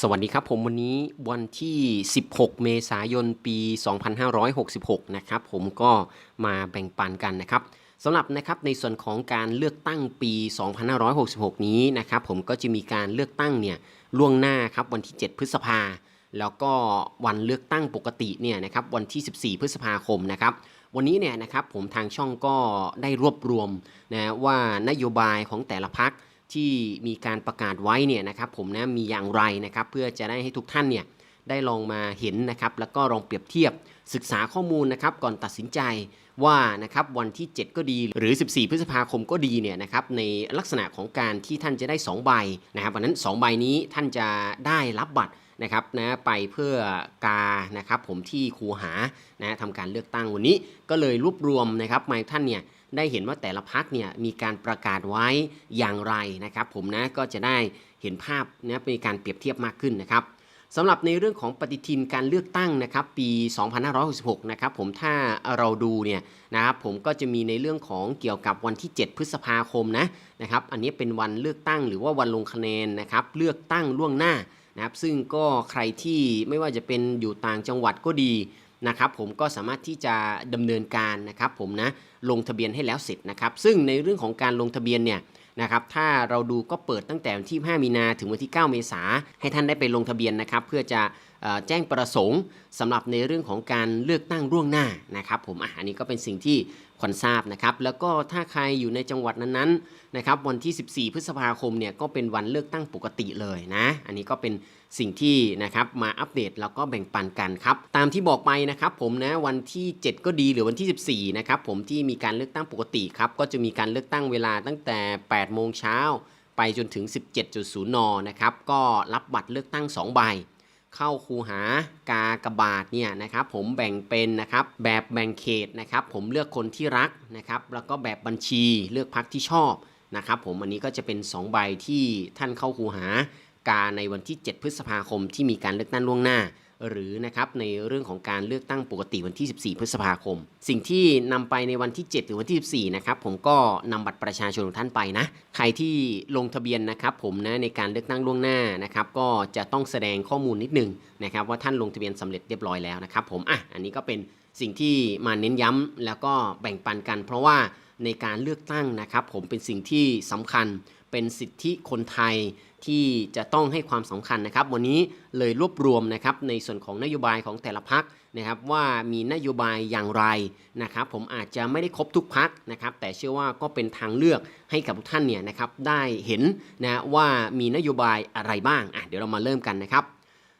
สวัสดีครับผมวันนี้วันที่ 16 เมษายนปี 2566 นะครับผมก็มาแบ่งปันกันนะครับสำหรับนะครับในส่วนของการเลือกตั้งปี 2566 นี้นะครับผมก็จะมีการเลือกตั้งเนี่ยล่วงหน้าครับวันที่ 7 พฤษภา แล้วก็วันเลือกตั้งปกติเนี่ยนะครับวันที่ 14 พฤษภาคมนะครับวันนี้เนี่ยนะครับผมทางช่องก็ได้รวบรวมนะว่านโยบายของแต่ละพัก ที่มีการประกาศไว้เนี่ยนะครับผมนะมีอย่างไรนะครับเพื่อจะได้ให้ทุกท่านเนี่ยได้ลองมาเห็นนะครับแล้วก็ลองเปรียบเทียบศึกษาข้อมูลนะครับก่อนตัดสินใจว่านะครับวันที่ 7 ก็ดีหรือ 14 พฤษภาคมก็ดีเนี่ยนะครับในลักษณะของการที่ท่านจะได้ 2 ใบนะครับวันนั้น 2 ใบนี้ท่านจะได้รับบัตรนะครับนะไปเพื่อกานะครับผมที่ครูหานะทำการเลือกตั้งวันนี้ก็เลยรวบรวมนะครับมาท่านเนี่ย ได้เห็นว่าแต่ละพักเนี่ยมีการประกาศไว้อย่างไรนะครับ ผมนะก็จะได้เห็นภาพนะเป็นการเปรียบเทียบมากขึ้นนะครับสำหรับในเรื่องของปฏิทินการเลือกตั้งนะครับปี 2566 นะครับผมถ้าเราดูเนี่ยนะครับผมก็จะมีในเรื่องของเกี่ยวกับวันที่ 7 พฤษภาคมนะนะครับอันนี้เป็นวันเลือกตั้งหรือว่าวันลงคะแนนนะครับเลือกตั้งล่วงหน้านะครับซึ่งก็ใครที่ไม่ว่าจะเป็นอยู่ต่างจังหวัดก็ดี นะครับผมก็สามารถที่จะดำเนินการนะครับผมนะลงทะเบียนให้แล้วเสร็จนะครับ ซึ่งในเรื่องของการลงทะเบียนเนี่ยนะครับถ้าเราดูก็เปิดตั้งแต่วันที่ 5 มีนาถึงวันที่ 9 เมษาให้ท่านได้ไปลงทะเบียนนะครับ เพื่อจะ แจ้งประสงค์สำหรับในเรื่องของการเลือกตั้งล่วงหน้านะครับผมอะอันนี้ก็เป็นสิ่งที่ควรทราบนะครับ แล้วก็ถ้าใครอยู่ในจังหวัดนั้นๆนะครับวันที่ 14 พฤษภาคมเนี่ยก็เป็นวันเลือกตั้งปกติเลยนะ อันนี้ก็เป็นสิ่งที่นะครับมาอัปเดตแล้วก็แบ่งปันกันครับ ตามที่บอกไปนะครับผมนะวันที่ 7 ก็ดีหรือวันที่ 14 นะครับผมที่มีการเลือกตั้งปกติครับก็จะมีการเลือกตั้งเวลาตั้งแต่ 8 โมงเช้าไปจนถึง 17.0 น นะครับ ก็รับบัตรเลือกตั้ง 2 ใบ เข้าคูหากากบาทเนี่ยนะครับผมแบ่งเป็นนะครับแบบแบ่งเขตนะครับผมเลือกคนที่รักนะครับแล้วก็แบบบัญชีเลือกพักที่ชอบนะครับผมอันนี้ก็จะเป็น 2 ใบที่ท่านเข้าคูหากาในวันที่ 7 พฤษภาคมที่มีการเลือกตั้งล่วงหน้า หรือนะครับในเรื่องของการเลือกตั้งปกติวันที่ 14 พฤษภาคม สิ่งที่นำไปในวันที่7ถึงวันที่ 14 นะครับผมก็นำบัตรประชาชนของท่านไปนะ ใครที่ลงทะเบียนนะครับผมนะในการเลือกตั้งล่วงหน้านะครับก็จะต้องแสดงข้อมูลนิดนึงนะครับว่าท่านลงทะเบียนสำเร็จเรียบร้อยแล้วนะครับผมอะอันนี้ก็เป็นสิ่งที่มาเน้นย้ำแล้วก็แบ่งปันกัน เพราะว่า ในการเลือกตั้งนะครับ ผมเป็นสิ่งที่สำคัญเป็นสิทธิคนไทยที่จะต้องให้ความสำคัญนะครับ วันนี้เลยรวบรวมนะครับในส่วนของนโยบายของแต่ละพักนะครับว่ามีนโยบายอย่างไรนะครับ ผมอาจจะไม่ได้ครบทุกพักนะครับ แต่เชื่อว่าก็เป็นทางเลือกให้กับทุกท่านเนี่ยนะครับได้เห็นนะว่ามีนโยบายอะไรบ้างอะเดี๋ยวเรามาเริ่มกันนะครับ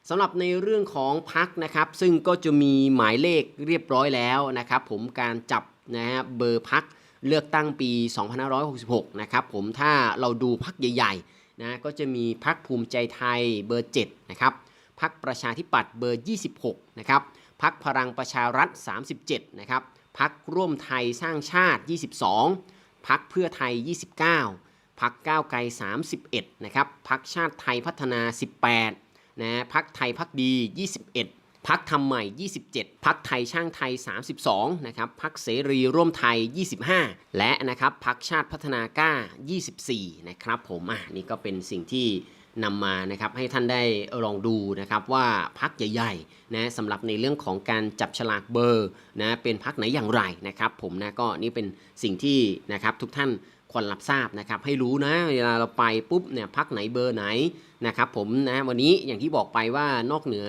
สำหรับในเรื่องของพักนะครับ ซึ่งก็จะมีหมายเลขเรียบร้อยแล้วนะครับ ผมการจับนะฮะเบอร์พัก เลือกตั้งปี 2566 นะครับผมถ้าเราดูพักใหญ่ๆนะก็จะมีพักภูมิใจไทยเบอร์ 7 นะครับพักประชาธิปัตย์เบอร์ 26 นะครับพักพลังประชารัฐ 37 นะครับพักร่วมไทยสร้างชาติ 22 พักเพื่อไทย 29 พักก้าวไกล 31 นะครับพักชาติไทยพัฒนา 18 นะพักไทยพักดี 21 พักทำใหม่ 27 พักไทยช่างไทย 32 นะครับพักเสรีร่วมไทย 25 และนะครับพักชาติพัฒนากล้า 24 นะครับผมอะนี่ก็เป็นสิ่งที่นำมานะครับให้ท่านได้ลองดูนะครับว่าพักใหญ่ๆนะสำหรับในเรื่องของการจับฉลากเบอร์นะเป็นพักไหนอย่างไรนะครับผมนะก็นี่เป็นสิ่งที่นะครับทุกท่าน ควรรับทราบนะครับ ให้รู้นะเวลาเราไปปุ๊บเนี่ยพักไหนเบอร์ไหนนะครับผมนะวันนี้อย่างที่บอกไปว่านอกเหนือ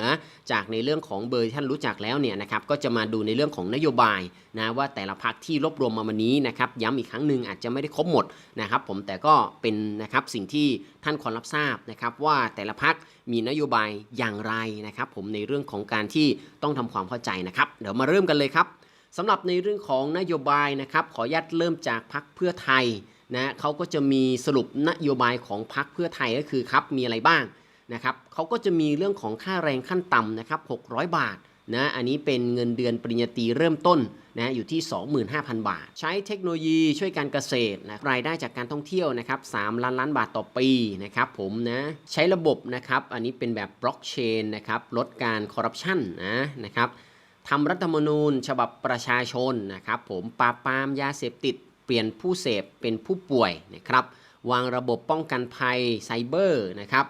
จากในเรื่องของเบอร์ที่ท่านรู้จักแล้วเนี่ยนะครับก็จะมาดูในเรื่องของนโยบายนะว่าแต่ละพักที่รวบรวมมาวันนี้นะครับย้ำอีกครั้งหนึ่งอาจจะไม่ได้ครบหมดนะครับผมแต่ก็เป็นนะครับสิ่งที่ท่านควรรับทราบนะครับว่าแต่ละพักมีนโยบายอย่างไรนะครับผมในเรื่องของการที่ต้องทำความเข้าใจนะครับ เดี๋ยวมาเริ่มกันเลยครับ สำหรับในเรื่องของนโยบายนะครับ ขออนุญาตเริ่มจากพักเพื่อไทยนะเขาก็จะมีสรุปนโยบายของพักเพื่อไทยก็คือครับมีอะไรบ้างนะครับเขาก็จะมีเรื่องของค่าแรงขั้นต่ำนะครับ 600 บาทนะอันนี้เป็นเงินเดือนปริญญาตรีเริ่มต้นนะอยู่ที่ 25,000 บาท ใช้เทคโนโลยีช่วยการเกษตรนะรายได้จากการท่องเที่ยวนะครับ3ล้านล้านบาทต่อปีนะครับผมนะใช้ระบบนะครับอันนี้เป็นแบบบล็อกเชนนะครับลดการคอร์รัปชันนะนะครับ ทำรัฐธรรมนูญฉบับประชาชนนะครับผมปราบปรามยาเสพติดเปลี่ยนผู้เสพเป็นผู้ป่วยนะครับวางระบบป้องกันภัยไซเบอร์นะครับ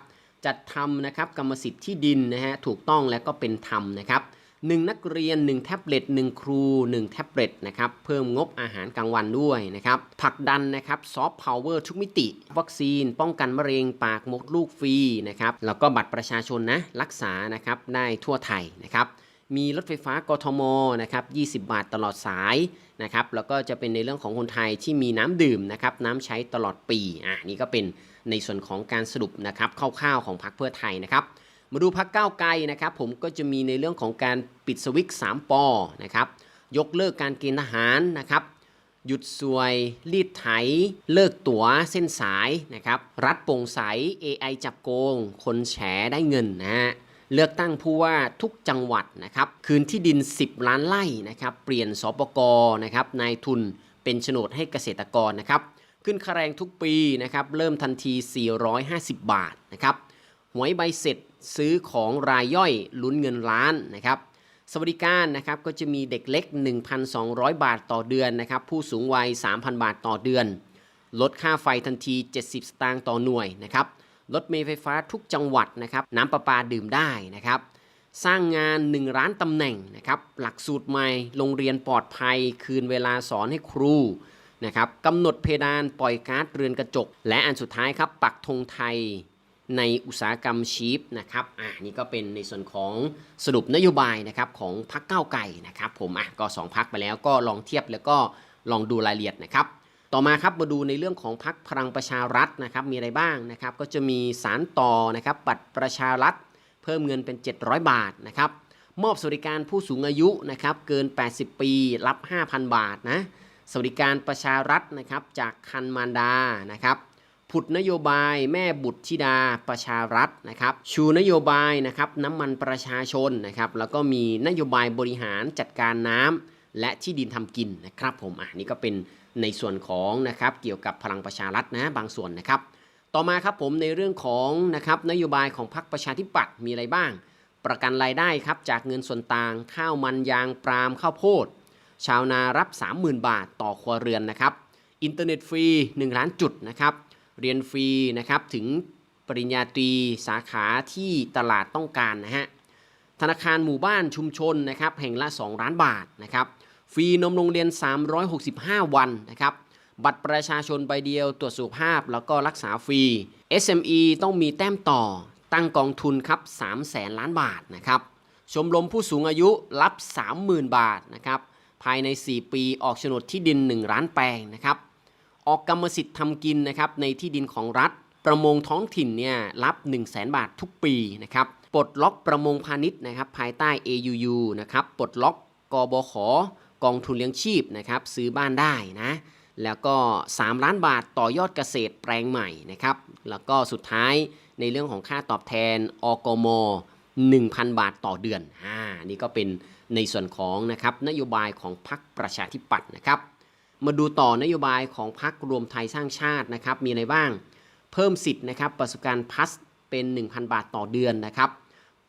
จัดทำนะครับกรรมสิทธิ์ที่ดินนะฮะถูกต้องและก็เป็นธรรมนะครับหนึ่งนักเรียน 1 แท็บเล็ต1ครู 1 แท็บเล็ตนะครับเพิ่มงบอาหารกลางวันด้วยนะครับผลักดันนะครับซอฟต์พาวเวอร์ทุกมิติ วัคซีน ป้องกันมะเร็งปากมดลูกฟรีนะครับแล้วก็บัตรประชาชนนะรักษานะครับได้ทั่วไทยนะครับ มีรถไฟฟ้ากทมนะครับ20 บาทตลอดสายนะครับแล้วก็จะเป็นในเรื่องของคนไทยที่มีน้ำดื่มนะครับน้ำใช้ตลอดปีอะนี่ก็เป็นในส่วนของการสรุปนะครับคร่าวๆของพรรคเพื่อไทยนะครับมาดูพรรคก้าวไกลนะครับผมก็จะมีในเรื่องของการปิดสวิตช์3ปอนะครับยกเลิกการเกณฑ์ทหารนะครับหยุดสวย รีดไถ เลิกตั๋วเส้นสายนะครับรัฐโปร่งใส AI จับโกง คนแฉได้เงินนะฮะ เลือกตั้งผู้ว่าทุกจังหวัดนะครับ คืนที่ดิน 10 ล้านไร่นะครับ เปลี่ยนสปกนะครับ นายทุนเป็นโฉนดให้เกษตรกรนะครับ ขึ้นค่าแรงทุกปีนะครับ เริ่มทันที 450 บาทนะครับ หวยใบเสร็จซื้อของรายย่อยลุ้นเงินล้านนะครับ สวัสดิการนะครับก็จะมีเด็กเล็ก 1,200 บาทต่อเดือนนะครับ ผู้สูงวัย 3,000 บาทต่อเดือน ลดค่าไฟทันที 70 สตางค์ต่อหน่วยนะครับ รถเมล์ไฟฟ้าทุกจังหวัดนะครับน้ำประปาดื่มได้นะครับสร้างงาน 1 ร้านตำแหน่งนะครับหลักสูตรใหม่โรงเรียนปลอดภัย คืนเวลาสอนให้ครูนะครับกำหนดเพดานปล่อยก๊าซเรือนกระจก และอันสุดท้ายครับปักธงไทยในอุตสาหกรรมชีพนะครับอ่านี่ก็เป็นในส่วนของสรุปนโยบายนะครับของพรรคก้าวไก่นะครับผมอะก็ 2พักไปแล้วก็ลองเทียบแล้วก็ลองดูรายละเอียดนะครับ ต่อมาครับมาดูในเรื่องของพรรคพลังประชารัฐนะครับมีอะไรบ้างนะครับ ก็จะมีสารต่อนะครับบัตรประชารัฐเพิ่มเงินเป็น 700 บาทนะครับมอบสวัสดิการผู้สูงอายุนะครับเกิน 80 ปีรับ 5,000 บาทนะสวัสดิการประชารัฐนะครับจากคันมารดานะครับผุดนโยบายแม่บุตรธิดาประชารัฐนะครับชูนโยบายนะครับน้ำมันประชาชนนะครับแล้วก็มีนโยบายบริหารจัดการน้ำและที่ดินทำกินนะครับผมอะนี่ก็เป็น ในส่วนของนะครับเกี่ยวกับพลังประชารัฐนะบางส่วนนะครับ ต่อมาครับผมในเรื่องของนะครับนโยบายของพรรคประชาธิปัตย์มีอะไรบ้าง ประกันรายได้ครับจากเงินส่วนต่างข้าวมันยางปาล์มข้าวโพด ชาวนารับ 30,000 บาทต่อครัวเรือนนะครับอินเทอร์เน็ตฟรี 1 ล้านจุดนะครับเรียนฟรีนะครับถึงปริญญาตรีสาขาที่ตลาดต้องการนะฮะธนาคารหมู่บ้านชุมชนนะครับแห่งละ 2 ล้านบาทนะครับ ฟรีนมโรงเรียน 365 วันนะครับ บัตรประชาชนใบเดียวตรวจสุขภาพแล้วก็รักษาฟรี SME ต้องมีแต้มต่อตั้งกองทุนครับ3แสนล้านบาทนะครับ ชมรมผู้สูงอายุรับ 30,000 บาทนะครับ ภายใน 4 ปีออกโฉนดที่ดิน1ล้านแปลงนะครับ ออกกรรมสิทธิ์ทำกินนะครับในที่ดินของรัฐ ประมงท้องถิ่นเนี่ยรับ 1 0 0 0 0แบาททุกปีนะครับ ปลดล็อกประมงพาณิชย์นะครับภายใต้ AUU นะครับ ปลดล็อกกบข กองทุนเลี้ยงชีพนะครับซื้อบ้านได้นะแล้วก็ 3 ล้านบาทต่อยอดเกษตรแปลงใหม่นะครับแล้วก็สุดท้ายในเรื่องของค่าตอบแทนอกม 1,000 บาทต่อเดือนอ่านี่ก็เป็นในส่วนของนะครับนโยบายของพรรคประชาธิปัตย์นะครับมาดูต่อนโยบายของพรรครวมไทยสร้างชาตินะครับมีอะไรบ้าง เพิ่มสิทธิ์นะครับประสบการณ์พัสเป็น 1,000 บาทต่อเดือนนะครับ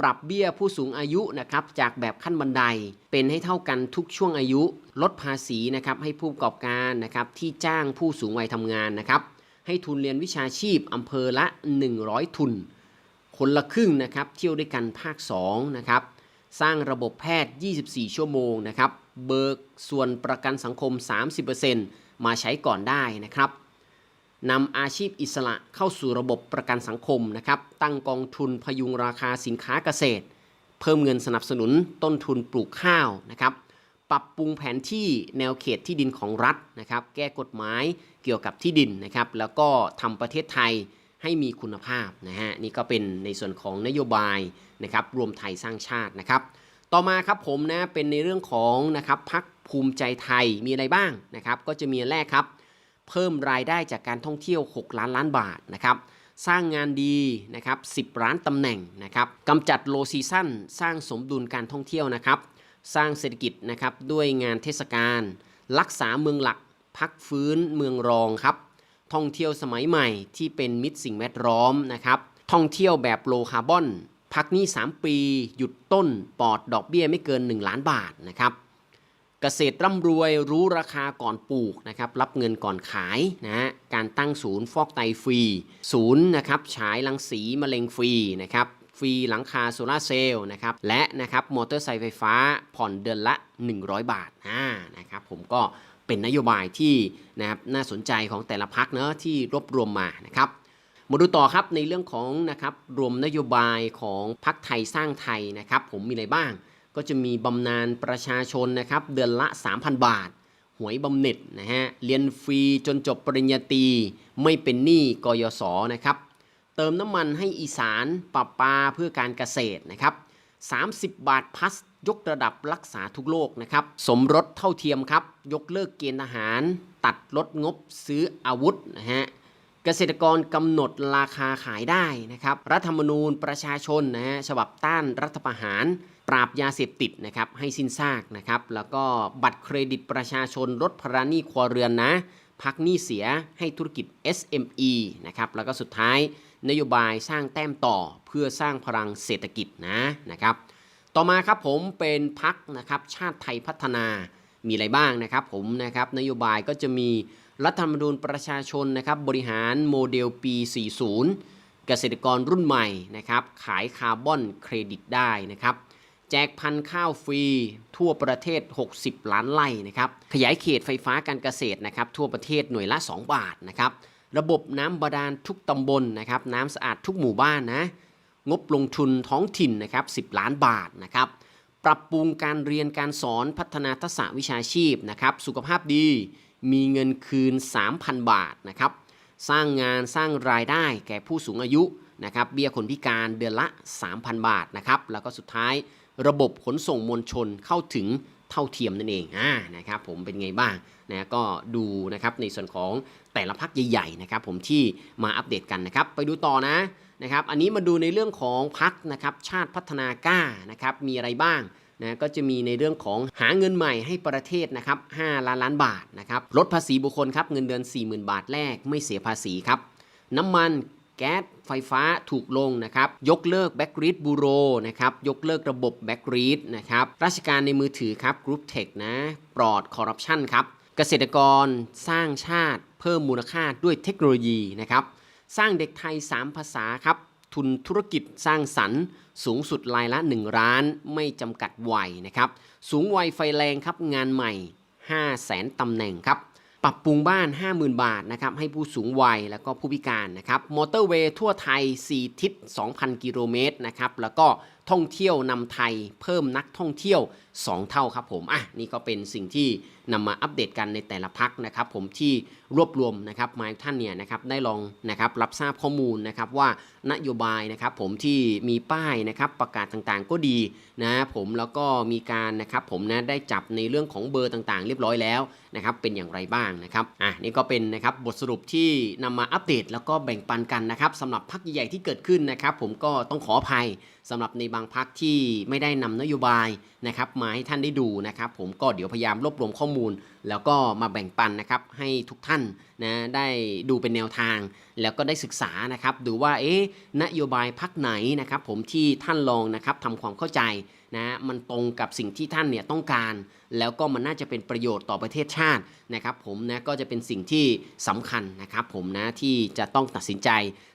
ปรับเบี้ยผู้สูงอายุนะครับจากแบบขั้นบันได เป็นให้เท่ากันทุกช่วงอายุ ลดภาษีนะครับให้ผู้ประกอบการนะครับที่จ้างผู้สูงวัยทำงานนะครับให้ทุนเรียนวิชาชีพอำเภอละ 100 ทุน คนละครึ่งนะครับเที่ยวด้วยกันภาค2นะครับสร้างระบบแพทย์ 24 ชั่วโมงนะครับเบิกส่วนประกันสังคม 30%มาใช้ก่อนได้นะครับ นำอาชีพอิสระเข้าสู่ระบบประกันสังคมนะครับ ตั้งกองทุนพยุงราคาสินค้าเกษตร เพิ่มเงินสนับสนุนต้นทุนปลูกข้าวนะครับ ปรับปรุงแผนที่แนวเขตที่ดินของรัฐนะครับ แก้กฎหมายเกี่ยวกับที่ดินนะครับ แล้วก็ทำประเทศไทยให้มีคุณภาพนะฮะนี่ก็เป็นในส่วนของนโยบายนะครับ รวมไทยสร้างชาตินะครับ ต่อมาครับผมนะเป็นในเรื่องของนะครับพักภูมิใจไทยมีอะไรบ้างนะครับ ก็จะมีแรกครับ เพิ่มรายได้จากการท่องเที่ยว 6 ล้านล้านบาทนะครับสร้างงานดีนะครับ10 ล้านตำแหน่งนะครับกำจัดโลซีซั่นสร้างสมดุลการท่องเที่ยวนะครับ สร้างเศรษฐกิจนะครับด้วยงานเทศกาลรักษาเมืองหลัก พักฟื้นเมืองรองครับ ท่องเที่ยวสมัยใหม่ที่เป็นมิตรสิ่งแวดล้อมนะครับ ท่องเที่ยวแบบโลคาร์บอน พักหนี้ 3 ปี หยุดต้นปลอดดอกเบี้ยไม่เกิน 1 ล้านบาทนะครับ เกษตรร่ำรวยรู้ราคาก่อนปลูกนะครับรับเงินก่อนขายนะฮะการตั้งศูนย์ฟอกไตฟรี ศูนย์นะครับฉายรังสีมะเร็งฟรีนะครับฟรีหลังคาโซลาเซลล์นะครับและนะครับมอเตอร์ไซค์ไฟฟ้าผ่อนเดือนละ 100 บาทอ่านะครับผมก็เป็นนโยบายที่นะครับน่าสนใจของแต่ละพักเนอะที่รวบรวมมานะครับมาดูต่อครับในเรื่องของนะครับรวมนโยบายของพักไทยสร้างไทยนะครับผมมีอะไรบ้าง ก็จะมีบำนาญประชาชนนะครับเดือนละ 3,000 บาท หวยบำเหน็จนะฮะเรียนฟรีจนจบปริญญาตรีไม่เป็นหนี้กยศนะครับเติมน้ำมันให้อีสานปรับปาเพื่อการเกษตรนะครับ30 บาทพัสยกระดับรักษาทุกโรคนะครับสมรสเท่าเทียมครับ ยกเลิกเกณฑ์ทหาร ตัดลดงบซื้ออาวุธนะฮะเกษตรกรกำหนดราคาขายได้นะครับ รัฐธรรมนูญประชาชนนะฮะฉบับต้านรัฐประหาร ปราบยาเสพติดนะครับให้สิ้นซากนะครับแล้วก็บัตรเครดิตประชาชนลดภาระหนี้ครัวเรือนนะพักหนี้เสียให้ธุรกิจ SME นะครับแล้วก็สุดท้ายนโยบายสร้างแต้มต่อเพื่อสร้างพลังเศรษฐกิจนะนะครับต่อมาครับผมเป็นพักนะครับชาติไทยพัฒนามีอะไรบ้างนะครับผมนะครับนโยบายก็จะมีรัฐธรรมนูญประชาชนนะครับบริหารโมเดลปี 40 เกษตรกรรุ่นใหม่นะครับขายคาร์บอนเครดิตได้นะครับ แจกพันธุ์ข้าวฟรี ทั่วประเทศ 60 ล้านไร่นะครับขยายเขตไฟฟ้าการเกษตรนะครับทั่วประเทศหน่วยละ 2 บาทนะครับระบบน้ำบาดาลทุกตำบลนะครับน้ำสะอาดทุกหมู่บ้านนะงบลงทุนท้องถิ่นนะครับ10 ล้านบาทนะครับปรับปรุงการเรียนการสอนพัฒนาทักษะวิชาชีพนะครับสุขภาพดีมีเงินคืน 3,000 บาทนะครับสร้างงานสร้างรายได้แก่ผู้สูงอายุนะครับเบี้ยคนพิการเดือนละ 3,000 บาทนะครับแล้วก็สุดท้าย ระบบขนส่งมวลชนเข้าถึงเท่าเทียมนั่นเองอ่านะครับผมเป็นไงบ้างนะก็ดูนะครับในส่วนของแต่ละพักใหญ่ๆนะครับผมที่มาอัปเดตกันนะครับไปดูต่อนะนะครับอันนี้มาดูในเรื่องของพักนะครับชาติพัฒนากล้านะครับมีอะไรบ้างนะก็จะมีในเรื่องของหาเงินใหม่ให้ประเทศนะครับ5ล้านล้านบาทนะครับลดภาษีบุคคลครับเงินเดือน 40,000 บาทแรกไม่เสียภาษีครับน้ำมัน แก๊สไฟฟ้าถูกลงนะครับ ยกเลิกแบ็กรีดบูโรนะครับ ยกเลิกระบบแบ็กรีดนะครับ ราชการในมือถือครับกรุ๊ปเทคนะ ปลอดคอร์รัปชันครับ เกษตรกรสร้างชาติเพิ่มมูลค่าด้วยเทคโนโลยีนะครับ สร้างเด็กไทย 3 ภาษาครับ ทุนธุรกิจสร้างสรรค์สูงสุดรายละ 1 ร้านไม่จำกัดวัยนะครับ สูงวัยไฟแรงครับงานใหม่ 5 0 0แสนตำแหน่งครับ ปรับปรุงบ้าน 50,000 บาทนะครับให้ผู้สูงวัยแล้วก็ผู้พิการนะครับมอเตอร์เวย์ทั่วไทย 4 ทิศ 2,000 กิโลเมตรนะครับแล้วก็ ท่องเที่ยวนำไทยเพิ่มนักท่องเที่ยว 2 เท่าครับผมอะนี่ก็เป็นสิ่งที่นำมาอัปเดตกันในแต่ละพักนะครับ ผมที่รวบรวมนะครับมาท่านเนี่ยนะครับได้ลองนะครับรับทราบข้อมูลนะครับว่านโยบายนะครับผมที่มีป้ายนะครับประกาศต่างๆก็ดีนะผมแล้วก็มีการนะครับผมนะได้จับในเรื่องของเบอร์ต่างๆ เรียบร้อยแล้วนะครับเป็นอย่างไรบ้างนะครับอะนี่ก็เป็นนะครับบทสรุปที่นำมาอัปเดตแล้วก็แบ่งปันกันนะครับสำหรับพักใหญ่ๆที่เกิดขึ้นนะครับผมก็ต้องขออภัยสำหรับในบางางพักที่ไม่ได้นำนโยบายนะครับมาให้ท่านได้ดูนะครับ ผมก็เดี๋ยวพยายามรวบรวมข้อมูล แล้วก็มาแบ่งปันนะครับให้ทุกท่านนะได้ดูเป็นแนวทาง แล้วก็ได้ศึกษานะครับดูว่าเอ๊ะนโยบายพักไหนนะครับ ผมที่ท่านลองนะครับทำความเข้าใจ นะมันตรงกับสิ่งที่ท่านเนี่ยต้องการ แล้วก็มันน่าจะเป็นประโยชน์ต่อประเทศชาตินะครับผมนะก็จะเป็นสิ่งที่สำคัญนะครับผมนะที่จะต้องตัดสินใจ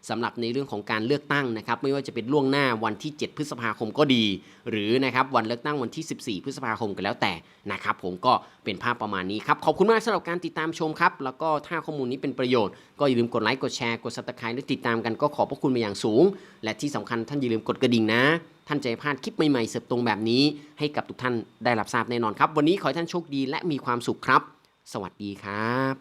สำหรับในเรื่องของการเลือกตั้งนะครับไม่ว่าจะเป็นล่วงหน้าวันที่ 7 พฤษภาคมก็ดี หรือนะครับวันเลือกตั้งวันที่ 14 พฤษภาคมก็แล้วแต่นะครับผมก็เป็นภาพประมาณนี้ครับขอบคุณมากสำหรับการติดตามชมครับแล้วก็ถ้าข้อมูลนี้เป็นประโยชน์ก็อย่าลืมกดไลค์กดแชร์กดซับสไครต์และติดตามกันก็ขอบพระคุณมาอย่างสูง และที่สำคัญท่านอย่าลืมกดกระดิ่งนะ ท่านจะไม่พลาดคลิปใหม่ๆเสิร์ฟตรงแบบนี้ ให้กับทุกท่านได้รับทราบแน่นอนครับ วันนี้ขอให้ท่านโชคดีและมีความสุขครับ สวัสดีครับ